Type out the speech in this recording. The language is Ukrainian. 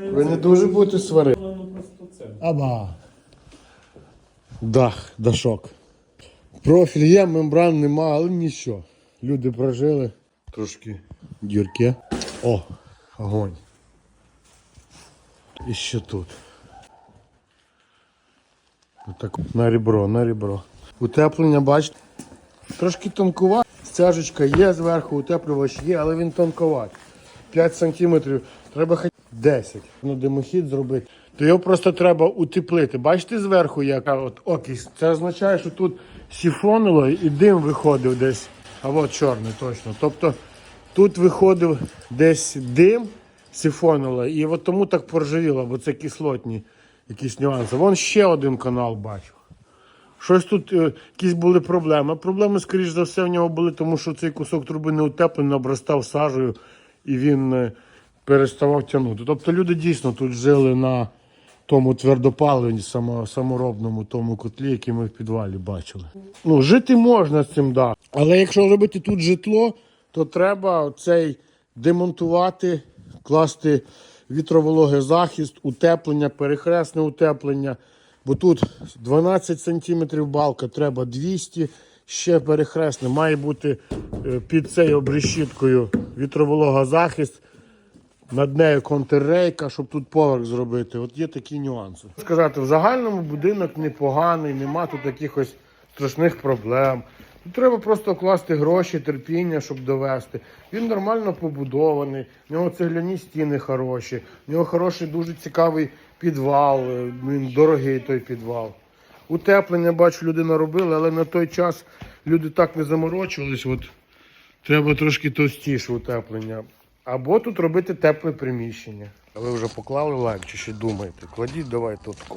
Ви не дуже будете сварити. Аба. Дах, дашок. Профіль є, мембран нема, але нічого. Люди прожили. Трошки дірки. О, огонь. І ще тут. Отак на ребро, на ребро. Утеплення, бачите, трошки тонкувато. Стяжечка є зверху, утеплювач є, але він тонковат. 5 сантиметрів, треба хоч 10. Ну, димохід зробити. То його просто треба утеплити. Бачите зверху, яка от окись. Це означає, що тут сіфонило і дим виходив десь. А от чорний точно. Тобто тут виходив десь дим, сифонило, і от тому так поржавіло, бо це кислотні якісь нюанси. Вон ще один канал бачу. Щось тут е, якісь були проблеми. Проблеми, скоріш за все, в нього були, тому що цей кусок труби не утеплений, обростав сажею і він е, переставав тягнути. Тобто люди дійсно тут жили на тому твердопаливні, само, саморобному тому котлі, який ми в підвалі бачили. Ну, жити можна з цим, да. Але якщо робити тут житло, то треба цей демонтувати, класти вітровологий захист, утеплення, перехресне утеплення. Бо тут 12 см балка, треба 200, ще перехресне. Має бути е, під цією обрешіткою вітроволога захист, над нею контррейка, щоб тут поверх зробити. От є такі нюанси. Сказати, в загальному будинок непоганий, нема тут якихось страшних проблем. Тут треба просто класти гроші, терпіння, щоб довести. Він нормально побудований, в нього цегляні стіни хороші, в нього хороший, дуже цікавий підвал, е, він дорогий той підвал. Утеплення, бачу, людина робила, але на той час люди так не заморочувались. От треба трошки товстіше утеплення. Або тут робити тепле приміщення. Ви вже поклали лайк чи ще думаєте? Кладіть, давайте отко.